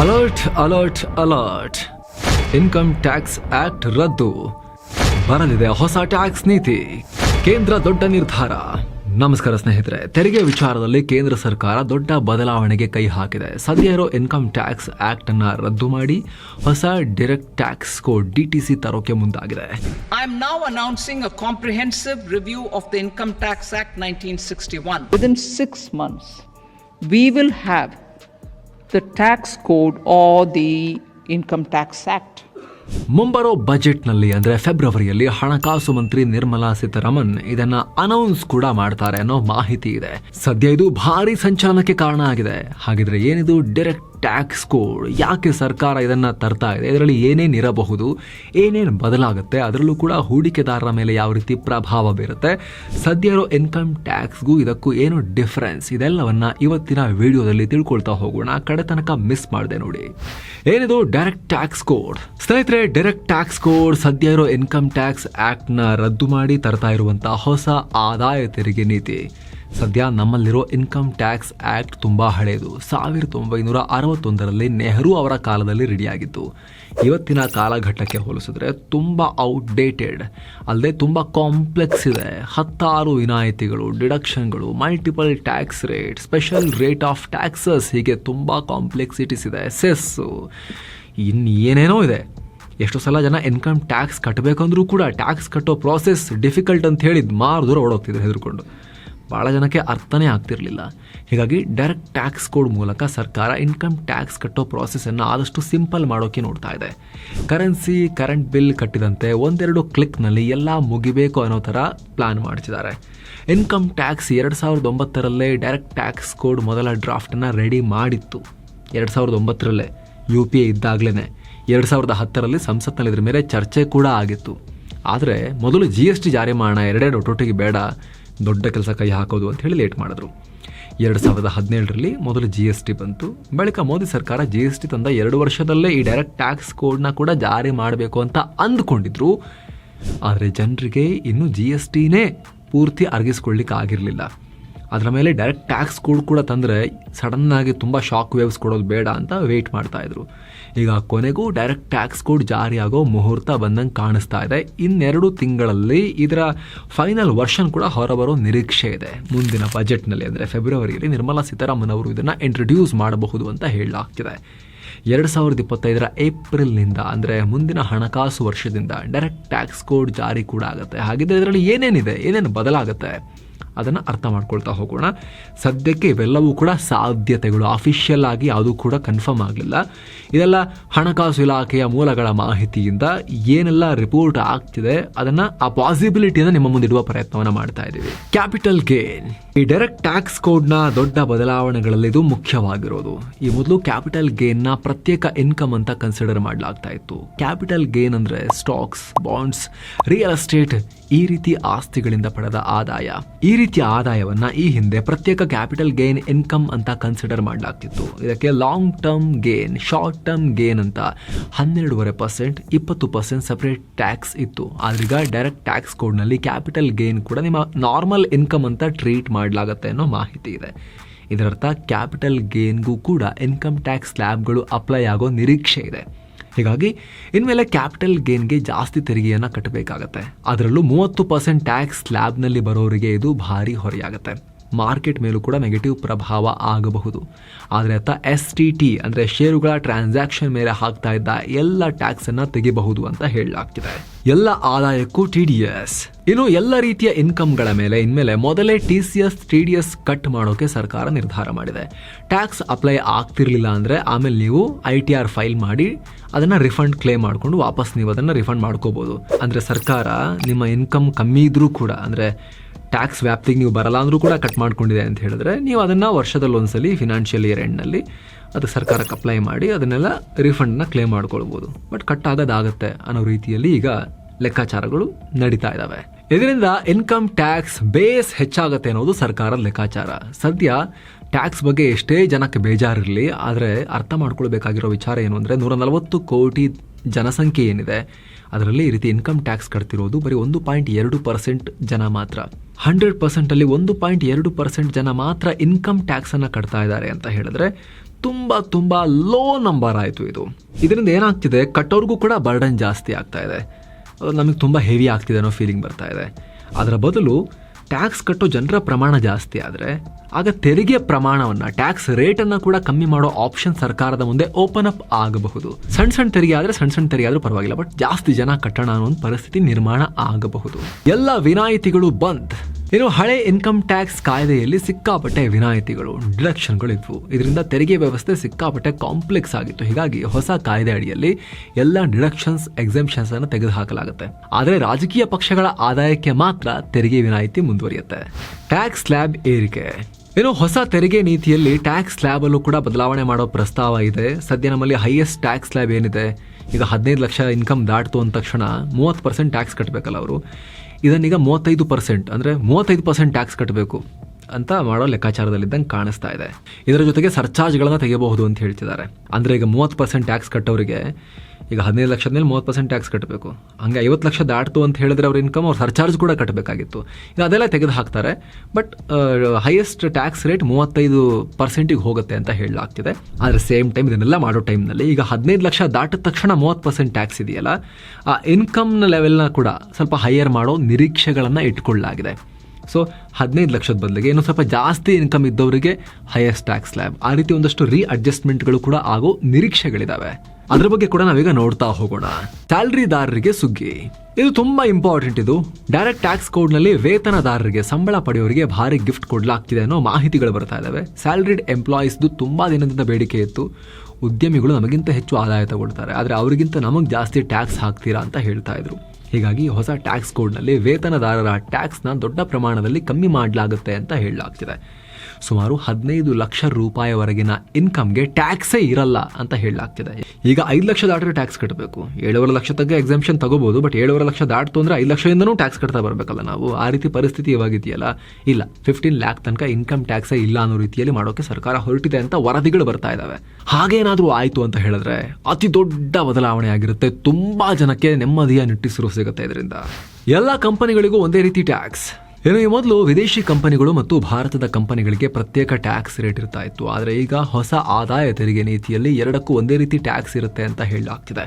Alert alert alert income tax act ರದ್ದು. ಬರಲಿದೆ ಹೊಸ ಟ್ಯಾಕ್ಸ್ ನೀತಿ. ಕೇಂದ್ರ ದೊಡ್ಡ ನಿರ್ಧಾರ. ನಮಸ್ಕಾರ ಸ್ನೇಹಿತರೆ ತೆರಿಗೆ ವಿಚಾರದಲ್ಲಿ ಕೇಂದ್ರ ಸರ್ಕಾರ ದೊಡ್ಡ ಬದಲಾವಣೆಗೆ ಕೈ ಹಾಕಿದೆ. ಸದ್ಯ ಇರೋ ಇನ್ಕಮ್ ಟ್ಯಾಕ್ಸ್ ಆಕ್ಟ್ ಅನ್ನ ರದ್ದು ಮಾಡಿ ಹೊಸ ಡೈರೆಕ್ಟ್ ಟ್ಯಾಕ್ಸ್ ಕೋಡ್ ಸಿ ತರೋಕೆ ಮುಂದಾಗಿದೆ. I am now announcing a comprehensive review of the income tax act 1961. Within six months we will have the tax code or the Income Tax Act. ಮುಂಬರೋ ಬಜೆಟ್ನಲ್ಲಿ ಅಂದ್ರೆ ಫೆಬ್ರವರಿಯಲ್ಲಿ ಹಣಕಾಸು ಮಂತ್ರಿ ನಿರ್ಮಲಾ ಸೀತಾರಾಮನ್ ಇದನ್ನ ಅನೌನ್ಸ್ ಕೂಡ ಮಾಡ್ತಾರೆ ಅನ್ನೋ ಮಾಹಿತಿ ಇದೆ ಸದ್ಯ ಇದು ಭಾರಿ ಸಂಚಲನಕ್ಕೆ ಕಾರಣ ಆಗಿದೆ ಹಾಗಿದ್ರೆ ಏನಿದು ಡೈರೆಕ್ಟ್ ಟ್ಯಾಕ್ಸ್ ಕೋಡ್ ಯಾಕೆ ಸರ್ಕಾರ ಇದನ್ನು ತರ್ತಾ ಇದೆ, ಇದರಲ್ಲಿ ಏನೇನು ಇರಬಹುದು, ಏನೇನು ಬದಲಾಗುತ್ತೆ, ಅದರಲ್ಲೂ ಕೂಡ ಹೂಡಿಕೆದಾರರ ಮೇಲೆ ಯಾವ ರೀತಿ ಪ್ರಭಾವ ಬೀರುತ್ತೆ. ಸದ್ಯ ಇರೋ ಇನ್ಕಮ್ ಟ್ಯಾಕ್ಸ್ಗೂ ಇದಕ್ಕೂ ಏನು ಡಿಫ್ರೆನ್ಸ್? ಇದೆಲ್ಲವನ್ನು ಇವತ್ತಿನ ವಿಡಿಯೋದಲ್ಲಿ ತಿಳ್ಕೊಳ್ತಾ ಹೋಗೋಣ. ಕಡೆ ತನಕ ಮಿಸ್ ಮಾಡಿದೆ ನೋಡಿ. ಏನಿದು? ಡೈರೆಕ್ಟ್ ಟ್ಯಾಕ್ಸ್ ಕೋಡ್ ಸ್ನೇಹಿತರೆ, ಡೈರೆಕ್ಟ್ ಟ್ಯಾಕ್ಸ್ ಕೋಡ್ ಸದ್ಯ ಇರೋ ಇನ್ಕಮ್ ಟ್ಯಾಕ್ಸ್ ಆ್ಯಕ್ಟ್ನ ರದ್ದು ಮಾಡಿ ತರ್ತಾ ಇರುವಂಥ ಹೊಸ ಆದಾಯ ತೆರಿಗೆ ನೀತಿ. ಸದ್ಯ ನಮ್ಮಲ್ಲಿರೋ ಇನ್ಕಮ್ ಟ್ಯಾಕ್ಸ್ ಆ್ಯಕ್ಟ್ ತುಂಬ ಹಳೆಯದು ಸಾವಿರದ ಒಂಬೈನೂರ ಅರವತ್ತೊಂದರಲ್ಲಿ ನೆಹರು ಅವರ ಕಾಲದಲ್ಲಿ ರೆಡಿಯಾಗಿತ್ತು. ಇವತ್ತಿನ ಕಾಲಘಟ್ಟಕ್ಕೆ ಹೋಲಿಸಿದ್ರೆ ತುಂಬ ಔಟ್ಡೇಟೆಡ್ ಅಲ್ಲದೆ ತುಂಬ ಕಾಂಪ್ಲೆಕ್ಸ್ ಇದೆ. ಹತ್ತಾರು ವಿನಾಯಿತಿಗಳು ಡಿಡಕ್ಷನ್ಗಳು multiple tax rate special rate of taxes ಹೀಗೆ ತುಂಬ ಕಾಂಪ್ಲೆಕ್ಸಿಟೀಸ್ ಇದೆ. ಸೆಸ್ಸು ಇನ್ನು ಏನೇನೋ ಇದೆ. ಎಷ್ಟೋ ಸಲ ಜನ ಇನ್ಕಮ್ ಟ್ಯಾಕ್ಸ್ ಕಟ್ಟಬೇಕಂದ್ರೂ ಕೂಡ ಟ್ಯಾಕ್ಸ್ ಕಟ್ಟೋ ಪ್ರಾಸೆಸ್ ಡಿಫಿಕಲ್ಟ್ ಅಂತ ಹೇಳಿದ್ದು ಮಾರು ದೂರ ಓಡೋಗ್ತಿದ್ರು ಹೆದರ್ಕೊಂಡು. ಭಾಳ ಜನಕ್ಕೆ ಅರ್ಥನೇ ಆಗ್ತಿರಲಿಲ್ಲ. ಹೀಗಾಗಿ ಡೈರೆಕ್ಟ್ ಟ್ಯಾಕ್ಸ್ ಕೋಡ್ ಮೂಲಕ ಸರ್ಕಾರ ಇನ್ಕಮ್ ಟ್ಯಾಕ್ಸ್ ಕಟ್ಟೋ ಪ್ರಾಸೆಸನ್ನು ಆದಷ್ಟು ಸಿಂಪಲ್ ಮಾಡೋಕೆ ನೋಡ್ತಾ ಇದೆ. ಕರೆನ್ಸಿ ಕರೆಂಟ್ ಬಿಲ್ ಕಟ್ಟಿದಂತೆ ಒಂದೆರಡು ಕ್ಲಿಕ್ನಲ್ಲಿ ಎಲ್ಲ ಮುಗಿಬೇಕು ಅನ್ನೋ ಥರ ಪ್ಲಾನ್ ಮಾಡ್ತಿದ್ದಾರೆ. ಇನ್ಕಮ್ ಟ್ಯಾಕ್ಸ್ ಎರಡು ಸಾವಿರದ ಒಂಬತ್ತರಲ್ಲೇ ಡೈರೆಕ್ಟ್ ಟ್ಯಾಕ್ಸ್ ಕೋಡ್ ಮೊದಲ ಡ್ರಾಫ್ಟನ್ನು ರೆಡಿ ಮಾಡಿತ್ತು. ಎರಡು ಸಾವಿರದ ಒಂಬತ್ತರಲ್ಲೇ ಯು ಪಿ ಎ ಇದ್ದಾಗಲೇ ಎರಡು ಸಾವಿರದ ಹತ್ತರಲ್ಲಿ ಸಂಸತ್ನಲ್ಲಿ ಇದ್ರ ಮೇಲೆ ಚರ್ಚೆ ಕೂಡ ಆಗಿತ್ತು. ಆದರೆ ಮೊದಲು ಜಿ ಎಸ್ ಟಿ ಜಾರಿ ಮಾಡೋಣ ಎರಡೆರಡು ಒಟ್ಟೊಟ್ಟಿಗೆ ಬೇಡ. ದೊಡ್ಡ ಕೆಲಸ ಕೈ ಹಾಕೋದು ಅಂತ ಹೇಳಿ ಲೇಟ್ ಮಾಡಿದ್ರು. ಎರಡು ಸಾವಿರದ ಹದಿನೇಳರಲ್ಲಿ ಮೊದಲು ಜಿ ಎಸ್ ಟಿ ಬಂತು. ಬಳಿಕ ಮೋದಿ ಸರ್ಕಾರ ಜಿ ಎಸ್ ಟಿ ತಂದ ಎರಡು ವರ್ಷದಲ್ಲೇ ಈ ಡೈರೆಕ್ಟ್ ಟ್ಯಾಕ್ಸ್ ಕೋಡ್ನ ಕೂಡ ಜಾರಿ ಮಾಡಬೇಕು ಅಂತ ಅಂದ್ಕೊಂಡಿದ್ರು. ಆದರೆ ಜನರಿಗೆ ಇನ್ನೂ ಜಿ ಎಸ್ ಟಿನೇ ಪೂರ್ತಿ ಅರಗಿಸ್ಕೊಳ್ಳಿಕ್ಕೆ ಆಗಿರಲಿಲ್ಲ. ಅದರ ಮೇಲೆ ಡೈರೆಕ್ಟ್ ಟ್ಯಾಕ್ಸ್ ಕೋಡ್ ಕೂಡ ತಂದರೆ ಸಡನ್ನಾಗಿ ತುಂಬ ಶಾಕ್ ವೇವ್ಸ್ ಕೊಡೋದು ಬೇಡ ಅಂತ ವೆಯ್ಟ್ ಮಾಡ್ತಾ ಇದ್ರು. ಈಗ ಕೊನೆಗೂ ಡೈರೆಕ್ಟ್ ಟ್ಯಾಕ್ಸ್ ಕೋಡ್ ಜಾರಿಯಾಗೋ ಮುಹೂರ್ತ ಬಂದಂಗೆ ಕಾಣಿಸ್ತಾ ಇದೆ. ಇನ್ನೆರಡು ತಿಂಗಳಲ್ಲಿ ಇದರ ಫೈನಲ್ ವರ್ಷನ್ ಕೂಡ ಹೊರಬರೋ ನಿರೀಕ್ಷೆ ಇದೆ. ಮುಂದಿನ ಬಜೆಟ್ನಲ್ಲಿ ಅಂದರೆ ಫೆಬ್ರವರಿಯಲ್ಲಿ ನಿರ್ಮಲಾ ಸೀತಾರಾಮನ್ ಅವರು ಇದನ್ನು ಇಂಟ್ರೊಡ್ಯೂಸ್ ಮಾಡಬಹುದು ಅಂತ ಹೇಳಲಾಗ್ತಿದೆ. ಎರಡು ಸಾವಿರದ ಇಪ್ಪತ್ತೈದರ ಏಪ್ರಿಲ್ನಿಂದ ಅಂದರೆ ಮುಂದಿನ ಹಣಕಾಸು ವರ್ಷದಿಂದ ಡೈರೆಕ್ಟ್ ಟ್ಯಾಕ್ಸ್ ಕೋಡ್ ಜಾರಿ ಕೂಡ ಆಗುತ್ತೆ. ಹಾಗಿದ್ದರೆ ಇದರಲ್ಲಿ ಏನೇನಿದೆ? ಏನೇನು ಬದಲಾಗುತ್ತೆ? ಅದನ್ನು ಅರ್ಥ ಮಾಡ್ಕೊಳ್ತಾ ಹೋಗೋಣ. ಸದ್ಯಕ್ಕೆ ಇವೆಲ್ಲವೂ ಕೂಡ ಸಾಧ್ಯತೆಗಳು. ಅಫಿಷಿಯಲ್ ಆಗಿ ಅದು ಕೂಡ ಕನ್ಫರ್ಮ್ ಆಗಲಿಲ್ಲ ಇದೆಲ್ಲ ಹಣಕಾಸು ಇಲಾಖೆಯ ಮೂಲಗಳ ಮಾಹಿತಿಯಿಂದ ಏನೆಲ್ಲ ರಿಪೋರ್ಟ್ ಆಗ್ತಿದೆ, ಅದನ್ನು ಆ ಪಾಸಿಬಿಲಿಟಿಯನ್ನು ನಿಮ್ಮ ಮುಂದಿಡುವ ಪ್ರಯತ್ನವನ್ನು ಮಾಡ್ತಾ ಇದ್ದೀವಿ. ಕ್ಯಾಪಿಟಲ್ ಗೇನ್ ಈ ಡೈರೆಕ್ಟ್ ಟ್ಯಾಕ್ಸ್ ಕೋಡ್ನ ದೊಡ್ಡ ಬದಲಾವಣೆಗಳಲ್ಲಿ ಇದು ಮುಖ್ಯವಾಗಿರೋದು. ಈ ಮೊದಲು ಕ್ಯಾಪಿಟಲ್ ಗೇನ್ನ ಪ್ರತ್ಯೇಕ ಇನ್ಕಮ್ ಅಂತ ಕನ್ಸಿಡರ್ ಮಾಡಲಾಗ್ತಾ ಇತ್ತು. ಕ್ಯಾಪಿಟಲ್ ಗೇನ್ ಅಂದರೆ ಸ್ಟಾಕ್ಸ್ ಬಾಂಡ್ಸ್ ರಿಯಲ್ ಎಸ್ಟೇಟ್ ಈ ರೀತಿ ಆಸ್ತಿಗಳಿಂದ ಪಡೆದ ಆದಾಯ. ಈ ರೀತಿಯ ಆದಾಯವನ್ನು ಈ ಹಿಂದೆ ಪ್ರತ್ಯೇಕ ಕ್ಯಾಪಿಟಲ್ ಗೇನ್ ಇನ್ಕಮ್ ಅಂತ ಕನ್ಸಿಡರ್ ಮಾಡಲಾಗ್ತಿತ್ತು. ಇದಕ್ಕೆ long term gain short term gain ಅಂತ ಹನ್ನೆರಡೂವರೆ ಪರ್ಸೆಂಟ್ ಇಪ್ಪತ್ತು ಪರ್ಸೆಂಟ್ ಸಪ್ರೇಟ್ ಟ್ಯಾಕ್ಸ್ ಇತ್ತು. ಆದ್ರೀಗ ಡೈರೆಕ್ಟ್ ಟ್ಯಾಕ್ಸ್ ಕೋಡ್ನಲ್ಲಿ ಕ್ಯಾಪಿಟಲ್ ಗೇನ್ ಕೂಡ ನಿಮ್ಮ ನಾರ್ಮಲ್ ಇನ್ಕಮ್ ಅಂತ ಟ್ರೀಟ್ ಮಾಡಲಾಗತ್ತೆ ಅನ್ನೋ ಮಾಹಿತಿ ಇದೆ. ಇದರರ್ಥ ಕ್ಯಾಪಿಟಲ್ ಗೇನ್ಗೂ ಕೂಡ ಇನ್ಕಮ್ ಟ್ಯಾಕ್ಸ್ ಸ್ಲ್ಯಾಬ್ಗಳು ಅಪ್ಲೈ ಆಗೋ ನಿರೀಕ್ಷೆ ಇದೆ. ಹೀಗಾಗಿ ಇನ್ಮೇಲೆ ಕ್ಯಾಪಿಟಲ್ ಗೇನ್ಗೆ ಜಾಸ್ತಿ ತೆರಿಗೆಯನ್ನು ಕಟ್ಟಬೇಕಾಗತ್ತೆ ಅದರಲ್ಲೂ ಮೂವತ್ತು ಪರ್ಸೆಂಟ್ ಟ್ಯಾಕ್ಸ್ ಸ್ಲ್ಯಾಬ್ನಲ್ಲಿ ಬರೋರಿಗೆ ಇದು ಭಾರಿ ಹೊರೆಯಾಗುತ್ತೆ. ಮಾರ್ಕೆಟ್ ಮೇಲೂ ಕೂಡ ನೆಗೆಟಿವ್ ಪ್ರಭಾವ ಆಗಬಹುದು. ಆದರೆ ಅತ್ತ ಎಸ್ ಟಿ ಟಿ ಅಂದರೆ ಷೇರುಗಳ ಟ್ರಾನ್ಸಾಕ್ಷನ್ ಮೇಲೆ ಹಾಕ್ತಾ ಇದ್ದ ಎಲ್ಲ ಟ್ಯಾಕ್ಸನ್ನು ತೆಗಿಬಹುದು ಅಂತ ಹೇಳಲಾಗ್ತಿದೆ. ಎಲ್ಲ ಆದಾಯಕ್ಕೂ ಟಿ ಡಿ ಎಸ್ ಇನ್ನು ಎಲ್ಲ ರೀತಿಯ ಇನ್ಕಮ್ಗಳ ಮೇಲೆ ಇನ್ಮೇಲೆ ಮೊದಲೇ T C S T D S cut ಮಾಡೋಕೆ ಸರ್ಕಾರ ನಿರ್ಧಾರ ಮಾಡಿದೆ. ಟ್ಯಾಕ್ಸ್ ಅಪ್ಲೈ ಆಗ್ತಿರ್ಲಿಲ್ಲ ಅಂದರೆ ಆಮೇಲೆ ನೀವು ಐ ಟಿ ಆರ್ ಫೈಲ್ ಮಾಡಿ ಅದನ್ನು ರಿಫಂಡ್ ಕ್ಲೇಮ್ ಮಾಡಿಕೊಂಡು ವಾಪಸ್ ನೀವು ಅದನ್ನು ರಿಫಂಡ್ ಮಾಡ್ಕೋಬೋದು. ಅಂದರೆ ಸರ್ಕಾರ ನಿಮ್ಮ ಇನ್ಕಮ್ ಕಮ್ಮಿ ಇದ್ರೂ ಕೂಡ ಅಂದರೆ ಟ್ಯಾಕ್ಸ್ ವ್ಯಾಪ್ತಿಗೆ ನೀವು ಬರಲ್ಲ ಅಂದರೂ ಕೂಡ ಕಟ್ ಮಾಡ್ಕೊಂಡಿದೆ ಅಂತ ಹೇಳಿದ್ರೆ ನೀವು ಅದನ್ನು ವರ್ಷದಲ್ಲಿ ಒಂದ್ಸಲಿ ಫಿನಾನ್ಷಿಯಲ್ ಇಯರ್ ಎಂಡ್ನಲ್ಲಿ ಅದಕ್ಕೆ ಸರ್ಕಾರಕ್ಕೆ ಅಪ್ಲೈ ಮಾಡಿ ಅದನ್ನೆಲ್ಲ ರಿಫಂಡನ್ನ ಕ್ಲೇಮ್ ಮಾಡ್ಕೊಳ್ಬೋದು. ಬಟ್ ಕಟ್ ಆಗೋದಾಗತ್ತೆ ಅನ್ನೋ ರೀತಿಯಲ್ಲಿ ಈಗ ಲೆಕ್ಕಾಚಾರಗಳು ನಡೀತಾ ಇದ್ದಾವೆ ಇದರಿಂದ ಇನ್ಕಮ್ ಟ್ಯಾಕ್ಸ್ ಬೇಸ್ ಹೆಚ್ಚಾಗುತ್ತೆ ಅನ್ನೋದು ಸರ್ಕಾರದ ಲೆಕ್ಕಾಚಾರ. ಸದ್ಯ ಟ್ಯಾಕ್ಸ್ ಬಗ್ಗೆ ಎಷ್ಟೇ ಜನಕ್ಕೆ ಬೇಜಾರಿರಲಿ, ಆದರೆ ಅರ್ಥ ಮಾಡ್ಕೊಳ್ಬೇಕಾಗಿರೋ ವಿಚಾರ ಏನು ಅಂದರೆ ನೂರ ನಲವತ್ತು ಕೋಟಿ ಜನಸಂಖ್ಯೆ ಏನಿದೆ. ಅದರಲ್ಲಿ ಈ ರೀತಿ ಇನ್ಕಮ್ ಟ್ಯಾಕ್ಸ್ ಕಟ್ತಿರೋದು ಬರೀ ಒಂದು ಪಾಯಿಂಟ್ ಎರಡು ಪರ್ಸೆಂಟ್ ಜನ ಮಾತ್ರ. ಹಂಡ್ರೆಡ್ ಪರ್ಸೆಂಟಲ್ಲಿ ಒಂದು ಪಾಯಿಂಟ್ ಎರಡು ಪರ್ಸೆಂಟ್ ಜನ ಮಾತ್ರ ಇನ್ಕಮ್ ಟ್ಯಾಕ್ಸನ್ನು ಕಟ್ತಾ ಇದ್ದಾರೆ ಅಂತ ಹೇಳಿದ್ರೆ ತುಂಬ ತುಂಬ ಲೋ ನಂಬರ್ ಆಯಿತು ಇದು. ಇದರಿಂದ ಏನಾಗ್ತಿದೆ? ಕಟ್ಟೋರ್ಗೂ ಕೂಡ ಬರ್ಡನ್ ಜಾಸ್ತಿ ಆಗ್ತಾ ಇದೆ. ನಮಗೆ ತುಂಬ ಹೆವಿ ಆಗ್ತಿದೆ ಅನ್ನೋ ಫೀಲಿಂಗ್ ಬರ್ತಾ ಇದೆ. ಅದರ ಬದಲು ಟ್ಯಾಕ್ಸ್ ಕಟ್ಟೋ ಜನರ ಪ್ರಮಾಣ ಜಾಸ್ತಿ ಆದರೆ, ಆಗ ತೆರಿಗೆ ಪ್ರಮಾಣವನ್ನು, ಟ್ಯಾಕ್ಸ್ ರೇಟನ್ನು ಕೂಡ ಕಮ್ಮಿ ಮಾಡೋ ಆಪ್ಷನ್ ಸರ್ಕಾರದ ಮುಂದೆ ಓಪನ್ ಅಪ್ ಆಗಬಹುದು. ಸಣ್ಣ ಸಣ್ಣ ತೆರಿಗೆ ಆದರೆ ಸಣ್ಣ ಸಣ್ಣ ತೆರಿಗೆ ಆದರೂ ಪರವಾಗಿಲ್ಲ ಬಟ್ ಜಾಸ್ತಿ ಜನ ಕಟ್ಟೋಣ ಅನ್ನೋ ಒಂದು ಪರಿಸ್ಥಿತಿ ನಿರ್ಮಾಣ ಆಗಬಹುದು. ಎಲ್ಲ ವಿನಾಯಿತಿಗಳು ಬಂದ್. ಇನ್ನು ಹಳೆ ಇನ್ಕಮ್ ಟ್ಯಾಕ್ಸ್ ಕಾಯ್ದೆಯಲ್ಲಿ ಸಿಕ್ಕಾಪಟ್ಟೆ ವಿನಾಯಿತಿಗಳು, ಡಿಡಕ್ಷನ್ಗಳು ಇದ್ವು. ಇದರಿಂದ ತೆರಿಗೆ ವ್ಯವಸ್ಥೆ ಸಿಕ್ಕಾಪಟ್ಟೆ ಕಾಂಪ್ಲೆಕ್ಸ್ ಆಗಿತ್ತು. ಹೀಗಾಗಿ ಹೊಸ ಕಾಯ್ದೆ ಅಡಿಯಲ್ಲಿ ಎಲ್ಲ ಡಿಡಕ್ಷನ್ಸ್, ಎಕ್ಸೆಂಪ್ಷನ್ಸ್ ಅನ್ನು ತೆಗೆದುಹಾಕಲಾಗುತ್ತೆ. ಆದರೆ ರಾಜಕೀಯ ಪಕ್ಷಗಳ ಆದಾಯಕ್ಕೆ ಮಾತ್ರ ತೆರಿಗೆ ವಿನಾಯಿತಿ ಮುಂದುವರಿಯುತ್ತೆ. ಟ್ಯಾಕ್ಸ್ ಸ್ಲ್ಯಾಬ್ ಏರಿಕೆ. ಇನ್ನು ಹೊಸ ತೆರಿಗೆ ನೀತಿಯಲ್ಲಿ ಟ್ಯಾಕ್ಸ್ ಸ್ಲ್ಯಾಬ್ ಅಲ್ಲೂ ಕೂಡ ಬದಲಾವಣೆ ಮಾಡೋ ಪ್ರಸ್ತಾವ ಇದೆ. ಸದ್ಯ ನಮ್ಮಲ್ಲಿ ಹೈಯೆಸ್ಟ್ ಟ್ಯಾಕ್ಸ್ ಸ್ಲ್ಯಾಬ್ ಏನಿದೆ? ಈಗ ಹದಿನೈದು ಲಕ್ಷ ಇನ್ಕಮ್ ದಾಟ್ತು ಅಂದ ತಕ್ಷಣ ಮೂವತ್ತು ಪರ್ಸೆಂಟ್ ಟ್ಯಾಕ್ಸ್ ಕಟ್ಟಬೇಕಲ್ಲ ಅವರು. ಇದನ್ನೀಗ ಮೂವತ್ತೈದು ಪರ್ಸೆಂಟ್ ಅಂದರೆ ಮೂವತ್ತೈದು ಪರ್ಸೆಂಟ್ ಟ್ಯಾಕ್ಸ್ ಕಟ್ಟಬೇಕು ಅಂತ ಮಾಡೋ ಲೆಕ್ಕಾಚಾರದಲ್ಲಿದ್ದಂಗೆ ಕಾಣಿಸ್ತಾ ಇದೆ. ಇದರ ಜೊತೆಗೆ ಸರ್ಚಾರ್ಜ್ಗಳನ್ನು ತೆಗೆಯಬಹುದು ಅಂತ ಹೇಳ್ತಿದ್ದಾರೆ. ಅಂದರೆ ಈಗ ಮೂವತ್ತು ಪರ್ಸೆಂಟ್ ಟ್ಯಾಕ್ಸ್ ಕಟ್ಟೋರಿಗೆ ಈಗ ಹದಿನೈದು ಲಕ್ಷದ ಮೇಲೆ ಮೂವತ್ತು ಪರ್ಸೆಂಟ್ ಟ್ಯಾಕ್ಸ್ ಕಟ್ಟಬೇಕು ಹಂಗೆ ಐವತ್ತು ಲಕ್ಷ ದಾಟ್ತು ಅಂತ ಹೇಳಿದ್ರೆ ಅವ್ರ ಇನ್ಕಮ್ ಅವ್ರ ಸರ್ಚಾರ್ಜ್ ಕೂಡ ಕಟ್ಟಬೇಕಾಗಿತ್ತು ಈಗ ಅದೆಲ್ಲ ತೆಗೆದು ಹಾಕ್ತಾರೆ. ಬಟ್ ಹೈಯೆಸ್ಟ್ ಟ್ಯಾಕ್ಸ್ ರೇಟ್ ಮೂವತ್ತೈದು ಪರ್ಸೆಂಟಿಗೆ ಹೋಗುತ್ತೆ ಅಂತ ಹೇಳಲಾಗ್ತಿದೆ ಆದರೆ ಸೇಮ್ ಟೈಮ್ ಇದನ್ನೆಲ್ಲ ಮಾಡೋ ಟೈಮ್ನಲ್ಲಿ ಈಗ ಹದಿನೈದು ಲಕ್ಷ ದಾಟಿದ ತಕ್ಷಣ ಮೂವತ್ತು ಪರ್ಸೆಂಟ್ ಟ್ಯಾಕ್ಸ್ ಇದೆಯಲ್ಲ, ಆ ಇನ್ಕಮ್ನ ಲೆವೆಲ್ನ ಕೂಡ ಸ್ವಲ್ಪ ಹೈಯರ್ ಮಾಡೋ ನಿರೀಕ್ಷೆಗಳನ್ನು ಇಟ್ಕೊಳ್ಳಲಾಗಿದೆ. ಸೊ ಹದಿನೈದು ಲಕ್ಷದ ಬದಲಿಗೆ ಇನ್ನೂ ಸ್ವಲ್ಪ ಜಾಸ್ತಿ ಇನ್ಕಮ್ ಇದ್ದವರಿಗೆ ಹೈಯೆಸ್ಟ್ ಟ್ಯಾಕ್ಸ್ ಲ್ಯಾಬ್ ಆ ರೀತಿ ಒಂದಷ್ಟು ರೀ ಅಡ್ಜಸ್ಟ್ಮೆಂಟ್ಗಳು ಕೂಡ ಆಗೋ ನಿರೀಕ್ಷೆಗಳಿದಾವೆ. ಅದ್ರ ಬಗ್ಗೆ ಕೂಡ ನಾವೀಗ ನೋಡ್ತಾ ಹೋಗೋಣ. ಸ್ಯಾಲ್ರಿದಾರರಿಗೆ ಸುಗ್ಗಿ. ಇದು ತುಂಬಾ ಇಂಪಾರ್ಟೆಂಟ್ ಇದು. ಡೈರೆಕ್ಟ್ ಟ್ಯಾಕ್ಸ್ ಕೋಡ್ನಲ್ಲಿ ವೇತನದಾರರಿಗೆ ಸಂಬಳ ಪಡೆಯೋರಿಗೆ ಭಾರಿ ಗಿಫ್ಟ್ ಕೊಡ್ಲಾಗ್ತಿದೆ ಅನ್ನೋ ಮಾಹಿತಿಗಳು ಬರ್ತಾ ಇದಾವೆ. ಸ್ಯಾಲ್ರಿಡ್ ಎಂಪ್ಲಾಯೀಸ್ದು ತುಂಬಾ ದಿನದಿಂದ ಬೇಡಿಕೆ ಇತ್ತು. ಉದ್ಯಮಿಗಳು ನಮಗಿಂತ ಹೆಚ್ಚು ಆದಾಯ ತಗೊಳ್ತಾರೆ. ಆದರೆ ಅವರಿಗಿಂತ ನಮಗೆ ಜಾಸ್ತಿ ಟ್ಯಾಕ್ಸ್ ಹಾಕ್ತೀರಾ ಅಂತ ಹೇಳ್ತಾ ಇದ್ರು. ಹೀಗಾಗಿ ಹೊಸ ಟ್ಯಾಕ್ಸ್ ಕೋಡ್ನಲ್ಲಿ ವೇತನದಾರರ ಟ್ಯಾಕ್ಸ್ನ ದೊಡ್ಡ ಪ್ರಮಾಣದಲ್ಲಿ ಕಮ್ಮಿ ಮಾಡಲಾಗುತ್ತೆ ಅಂತ ಹೇಳಲಾಗ್ತಿದೆ. ಸುಮಾರು ಹದಿನೈದು ಲಕ್ಷ ರೂಪಾಯಿವರೆಗಿನ ಇನ್ಕಮ್ಗೆ ಟ್ಯಾಕ್ಸೇ ಇರಲ್ಲ ಅಂತ ಹೇಳಲಾಗ್ತಿದೆ. ಈಗ ಐದು ಲಕ್ಷ ದಾಟಿದ್ರೆ ಟ್ಯಾಕ್ಸ್ ಕಟ್ಟಬೇಕು ಏಳುವರೆ ಲಕ್ಷ ತನಕ ಎಕ್ಸಾಮ್ಷನ್ ತಗೋಬಹುದು ಬಟ್ ಏಳುವರೆ ಲಕ್ಷ ದಾಟ್ತು ಅಂದ್ರೆ ಐದು ಲಕ್ಷದಿಂದನೂ ಟ್ಯಾಕ್ಸ್ ಕಟ್ತಾ ಬರಬೇಕಲ್ಲ ನಾವು. ಆ ರೀತಿ ಪರಿಸ್ಥಿತಿ ಇವಾಗಿದೆಯಲ್ಲ ಇಲ್ಲ ಫಿಫ್ಟೀನ್ ಲ್ಯಾಕ್ ತನಕ ಇನ್ಕಮ್ ಟ್ಯಾಕ್ಸೇ ಇಲ್ಲ ಅನ್ನೋ ರೀತಿಯಲ್ಲಿ ಮಾಡೋಕೆ ಸರ್ಕಾರ ಹೊರಟಿದೆ ಅಂತ ವರದಿಗಳು ಬರ್ತಾ ಇದ್ದಾವೆ ಹಾಗೇನಾದರೂ ಆಯಿತು ಅಂತ ಹೇಳಿದ್ರೆ ಅತಿ ದೊಡ್ಡ ಬದಲಾವಣೆ ಆಗಿರುತ್ತೆ. ತುಂಬಾ ಜನಕ್ಕೆ ನೆಮ್ಮದಿಯ ನಿಟ್ಟಿಸಿರು ಸಿಗುತ್ತೆ ಇದರಿಂದ. ಎಲ್ಲ ಕಂಪನಿಗಳಿಗೂ ಒಂದೇ ರೀತಿ ಟ್ಯಾಕ್ಸ್. ಇನ್ನು ಈ ಮೊದಲು ವಿದೇಶಿ ಕಂಪನಿಗಳು ಮತ್ತು ಭಾರತದ ಕಂಪನಿಗಳಿಗೆ ಪ್ರತ್ಯೇಕ ಟ್ಯಾಕ್ಸ್ ರೇಟ್ ಇರ್ತಾ ಇತ್ತು. ಆದರೆ ಈಗ ಹೊಸ ಆದಾಯ ತೆರಿಗೆ ನೀತಿಯಲ್ಲಿ ಎರಡಕ್ಕೂ ಒಂದೇ ರೀತಿ ಟ್ಯಾಕ್ಸ್ ಇರುತ್ತೆ ಅಂತ ಹೇಳಲಾಗ್ತಿದೆ.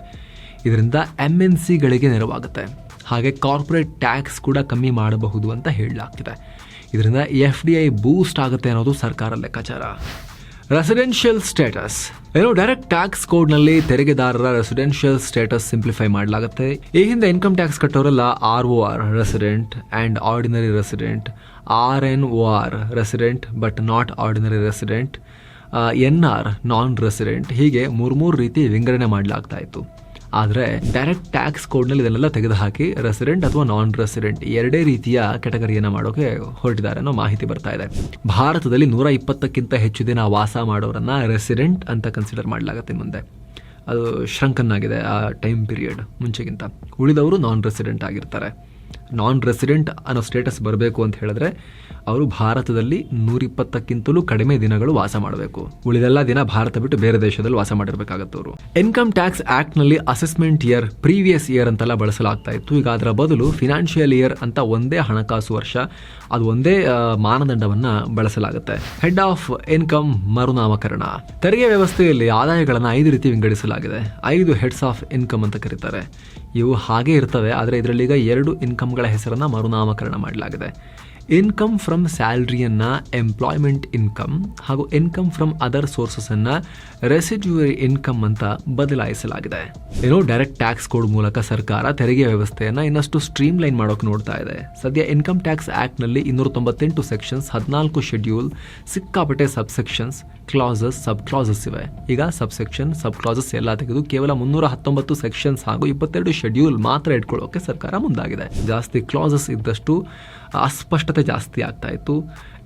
ಇದರಿಂದ ಎಂ ಎನ್ ಸಿಗಳಿಗೆ ನೆರವಾಗುತ್ತೆ. ಹಾಗೆ ಕಾರ್ಪೊರೇಟ್ ಟ್ಯಾಕ್ಸ್ ಕೂಡ ಕಮ್ಮಿ ಮಾಡಬಹುದು ಅಂತ ಹೇಳಲಾಗ್ತಿದೆ. ಇದರಿಂದ ಎಫ್ ಡಿ ಐ ಬೂಸ್ಟ್ ಆಗುತ್ತೆ ಅನ್ನೋದು ಸರ್ಕಾರ ಲೆಕ್ಕಾಚಾರ. ರೆಸಿಡೆನ್ಷಿಯಲ್ ಸ್ಟೇಟಸ್ ಏನು ಡೈರೆಕ್ಟ್ ಟ್ಯಾಕ್ಸ್ ಕೋಡ್ನಲ್ಲಿ ತೆರಿಗೆದಾರರ ರೆಸಿಡೆನ್ಷಿಯಲ್ ಸ್ಟೇಟಸ್ ಸಿಂಪ್ಲಿಫೈ ಮಾಡಲಾಗುತ್ತೆ. ಈ ಹಿಂದೆ income tax ಕಟ್ಟೋರೆಲ್ಲ R O R resident and ordinary resident R N O R resident but not ordinary resident N R non resident ಹೀಗೆ ಮೂರು ಮೂರು ರೀತಿ ವಿಂಗಡಣೆ ಮಾಡಲಾಗ್ತಾ ಇತ್ತು. ಆದರೆ ಡೈರೆಕ್ಟ್ ಟ್ಯಾಕ್ಸ್ ಕೋಡ್ನಲ್ಲಿ ಇದನ್ನೆಲ್ಲ ತೆಗೆದುಹಾಕಿ ರೆಸಿಡೆಂಟ್ ಅಥವಾ ನಾನ್ ರೆಸಿಡೆಂಟ್ ಎರಡೇ ರೀತಿಯ ಕೆಟಗರಿಯನ್ನು ಮಾಡೋಕೆ ಹೊರಟಿದ್ದಾರೆ ಅನ್ನೋ ಮಾಹಿತಿ ಬರ್ತಾ ಇದೆ. ಭಾರತದಲ್ಲಿ ನೂರ ಇಪ್ಪತ್ತಕ್ಕಿಂತ ಹೆಚ್ಚು ದಿನ ವಾಸ ಮಾಡೋರನ್ನ ರೆಸಿಡೆಂಟ್ ಅಂತ ಕನ್ಸಿಡರ್ ಮಾಡಲಾಗುತ್ತೆ ಮುಂದೆ. ಅದು ಶ್ರಂಕನ್ ಆಗಿದೆ ಆ ಟೈಮ್ ಪೀರಿಯಡ್ ಮುಂಚೆಗಿಂತ. ಉಳಿದವರು ನಾನ್ ರೆಸಿಡೆಂಟ್ ಆಗಿರ್ತಾರೆ. ನಾನ್ ರೆಸಿಡೆಂಟ್ ಅನ್ನೋ ಸ್ಟೇಟಸ್ ಬರಬೇಕು ಅಂತ ಹೇಳಿದ್ರೆ, ಅವರು ಭಾರತದಲ್ಲಿ ನೂರಿಪ್ಪತ್ತಕ್ಕಿಂತಲೂ ಕಡಿಮೆ ದಿನಗಳು ವಾಸ ಮಾಡಬೇಕು. ಉಳಿದೆಲ್ಲ ದಿನ ಭಾರತ ಬಿಟ್ಟು ಬೇರೆ ದೇಶದಲ್ಲಿ ವಾಸ ಮಾಡಿರಬೇಕಾಗುತ್ತೆ ಅವರು ಇನ್ಕಮ್ ಟ್ಯಾಕ್ಸ್ ಆಕ್ಟ್ನಲ್ಲಿ ಅಸೆಸ್ಮೆಂಟ್ ಇಯರ್ ಪ್ರೀವಿಯಸ್ ಇಯರ್ ಅಂತೆಲ್ಲ ಬಳಸಲಾಗ್ತಾ ಇತ್ತು. ಈಗ ಅದರ ಬದಲು ಫಿನಾನ್ಷಿಯಲ್ ಇಯರ್ ಅಂತ ಒಂದೇ ಹಣಕಾಸು ವರ್ಷ, ಅದು ಒಂದೇ ಮಾನದಂಡವನ್ನು ಬಳಸಲಾಗುತ್ತೆ. ಹೆಡ್ ಆಫ್ ಇನ್ಕಮ್ ಮರುನಾಮಕರಣ. ತೆರಿಗೆ ವ್ಯವಸ್ಥೆಯಲ್ಲಿ ಆದಾಯಗಳನ್ನು ಐದು ರೀತಿ ವಿಂಗಡಿಸಲಾಗಿದೆ. ಐದು ಹೆಡ್ಸ್ ಆಫ್ ಇನ್ಕಮ್ ಅಂತ ಕರೀತಾರೆ. ಇವು ಹಾಗೆ ಇರ್ತವೆ, ಆದರೆ ಇದರಲ್ಲಿ ಈಗ ಎರಡು ಇನ್ಕಮ್ಗಳ ಹೆಸರನ್ನ ಮರುನಾಮಕರಣ ಮಾಡಲಾಗಿದೆ. ಇನ್ಕಮ್ ಫ್ರಮ್ ಸ್ಯಾಲ್ರಿಯನ್ನು ಎಂಪ್ಲಾಯ್ಮೆಂಟ್ ಇನ್ಕಮ್ ಹಾಗೂ ಇನ್ಕಮ್ ಫ್ರಮ್ ಅದರ್ ಸೋರ್ಸಸ್ ಅನ್ನ ರೆಸಿಡ್ಯೂರಿ ಇನ್ಕಮ್ ಅಂತ ಬದಲಾಯಿಸಲಾಗಿದೆ. ಏನೋ ಡೈರೆಕ್ಟ್ ಟ್ಯಾಕ್ಸ್ ಕೋಡ್ ಮೂಲಕ ಸರ್ಕಾರ ತೆರಿಗೆ ವ್ಯವಸ್ಥೆಯನ್ನು ಇನ್ನಷ್ಟು ಸ್ಟ್ರೀಮ್ ಲೈನ್ ಮಾಡೋಕೆ ನೋಡ್ತಾ ಇದೆ. ಸದ್ಯ ಇನ್ಕಮ್ ಟ್ಯಾಕ್ಸ್ ಆಕ್ಟ್ನಲ್ಲಿ ಇನ್ನೂರ ತೊಂಬತ್ತೆಂಟು ಸೆಕ್ಷನ್ಸ್, ಹದಿನಾಲ್ಕು ಶೆಡ್ಯೂಲ್, ಸಿಕ್ಕಾಪಟ್ಟೆ sub sections clauses sub clauses ಇವೆ. ಈಗ ಸಬ್ ಸೆಕ್ಷನ್ ಸಬ್ ಕ್ಲಾಸಸ್ ಎಲ್ಲ ತೆಗೆದು ಕೇವಲ ಮುನ್ನೂರ ಹತ್ತೊಂಬತ್ತು ಸೆಕ್ಷನ್ಸ್ ಹಾಗೂ ಇಪ್ಪತ್ತೆರಡು ಶೆಡ್ಯೂಲ್ ಮಾತ್ರ ಇಟ್ಕೊಳ್ಳೋಕೆ ಸರ್ಕಾರ ಮುಂದಾಗಿದೆ. ಜಾಸ್ತಿ ಕ್ಲಾಸಸ್ ಇದ್ದಷ್ಟು ಅಸ್ಪಷ್ಟತೆ ಜಾಸ್ತಿ ಆಗ್ತಾ ಇತ್ತು.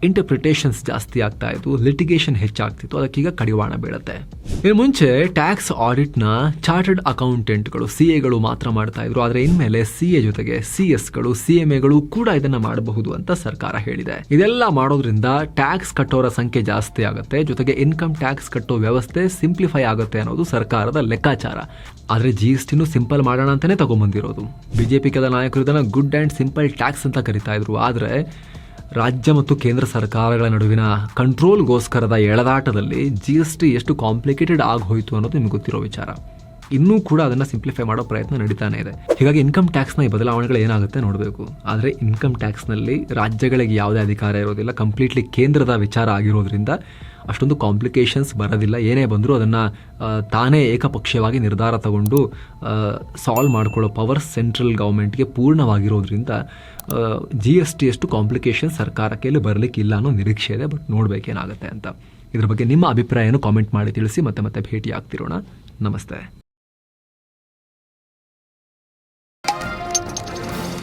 ಇಂಟರ್ಪ್ರಿಟೇಷನ್ಸ್ ಜಾಸ್ತಿ ಆಗ್ತಾ ಇತ್ತು ಲಿಟಿಗೇಷನ್ ಹೆಚ್ಚಾಗ್ತಿತ್ತು, ಅದಕ್ಕೀಗ ಕಡಿವಾಣ ಬೀಳುತ್ತೆ. ಇನ್ನು ಮುಂಚೆ ಟ್ಯಾಕ್ಸ್ ಆಡಿಟ್ನ ಚಾರ್ಟರ್ಡ್ ಅಕೌಂಟೆಂಟ್ಗಳು ಸಿ ಎಗಳು ಮಾತ್ರ ಮಾಡ್ತಾ ಇದ್ರು, ಆದರೆ ಇನ್ಮೇಲೆ ಸಿ ಎ ಜೊತೆಗೆ ಸಿ ಎಸ್ಗಳು ಸಿ ಎಂ ಎಗಳು ಕೂಡ ಇದನ್ನ ಮಾಡಬಹುದು ಅಂತ ಸರ್ಕಾರ ಹೇಳಿದೆ. ಇದೆಲ್ಲ ಮಾಡೋದ್ರಿಂದ ಟ್ಯಾಕ್ಸ್ ಕಟ್ಟೋರ ಸಂಖ್ಯೆ ಜಾಸ್ತಿ ಆಗುತ್ತೆ, ಜೊತೆಗೆ ಇನ್ಕಮ್ ಟ್ಯಾಕ್ಸ್ ಕಟ್ಟೋ ವ್ಯವಸ್ಥೆ ಸಿಂಪ್ಲಿಫೈ ಆಗುತ್ತೆ ಅನ್ನೋದು ಸರ್ಕಾರದ ಲೆಕ್ಕಾಚಾರ. ಆದರೆ ಜಿ ಎಸ್ ಟಿನೂ ಸಿಂಪಲ್ ಮಾಡೋಣ ಅಂತಾನೆ ತಗೊಂಬಂದಿರೋದು. ಬಿಜೆಪಿ ಕೆಲ ನಾಯಕರು ಇದನ್ನ ಗುಡ್ ಆ್ಯಂಡ್ ಸಿಂಪಲ್ ಟ್ಯಾಕ್ಸ್ ಅಂತ ಕರಿತಾ ಇದ್ರು, ಆದರೆ ರಾಜ್ಯ ಮತ್ತು ಕೇಂದ್ರ ಸರ್ಕಾರಗಳ ನಡುವಿನ ಕಂಟ್ರೋಲ್ಗೋಸ್ಕರದ ಎಳೆದಾಟದಲ್ಲಿ ಜಿ ಎಸ್ ಟಿ ಎಷ್ಟು ಕಾಂಪ್ಲಿಕೇಟೆಡ್ ಆಗಿ ಅನ್ನೋದು ನಿಮ್ಗೆ ಗೊತ್ತಿರೋ ವಿಚಾರ. ಇನ್ನೂ ಕೂಡ ಅದನ್ನು ಸಿಂಪ್ಲಿಫೈ ಮಾಡೋ ಪ್ರಯತ್ನ ನಡೀತಾನೆ ಇದೆ. ಹೀಗಾಗಿ ಇನ್ಕಮ್ ಟ್ಯಾಕ್ಸ್ನ ಈ ಬದಲಾವಣೆಗಳು ಏನಾಗುತ್ತೆ ನೋಡಬೇಕು. ಆದರೆ ಇನ್ಕಮ್ ಟ್ಯಾಕ್ಸ್ನಲ್ಲಿ ರಾಜ್ಯಗಳಿಗೆ ಯಾವುದೇ ಅಧಿಕಾರ ಇರೋದಿಲ್ಲ. ಕಂಪ್ಲೀಟ್ಲಿ ಕೇಂದ್ರದ ವಿಚಾರ ಆಗಿರೋದ್ರಿಂದ ಅಷ್ಟೊಂದು ಕಾಂಪ್ಲಿಕೇಶನ್ಸ್ ಬರೋದಿಲ್ಲ. ಏನೇ ಬಂದರೂ ಅದನ್ನು ತಾನೇ ಏಕಪಕ್ಷೀಯವಾಗಿ ನಿರ್ಧಾರ ತಗೊಂಡು ಸಾಲ್ವ್ ಮಾಡ್ಕೊಳ್ಳೋ ಪವರ್ ಸೆಂಟ್ರಲ್ ಗೌರ್ಮೆಂಟ್ಗೆ ಪೂರ್ಣವಾಗಿರೋದ್ರಿಂದ ಜಿ ಎಸ್ ಟಿ ಅಷ್ಟು ಕಾಂಪ್ಲಿಕೇಶನ್ ಸರ್ಕಾರಕ್ಕೆ ಇಲ್ಲಿ ಬರಲಿಕ್ಕಿಲ್ಲ ಅನ್ನೋ ನಿರೀಕ್ಷೆ ಇದೆ. ಬಟ್ ನೋಡಬೇಕೇನಾಗುತ್ತೆ ಅಂತ. ಇದ್ರ ಬಗ್ಗೆ ನಿಮ್ಮ ಅಭಿಪ್ರಾಯನೂ ಕಾಮೆಂಟ್ ಮಾಡಿ ತಿಳಿಸಿ, ಮತ್ತೆ ಮತ್ತೆ ಭೇಟಿ ಆಗ್ತಿರೋಣ ನಮಸ್ತೆ.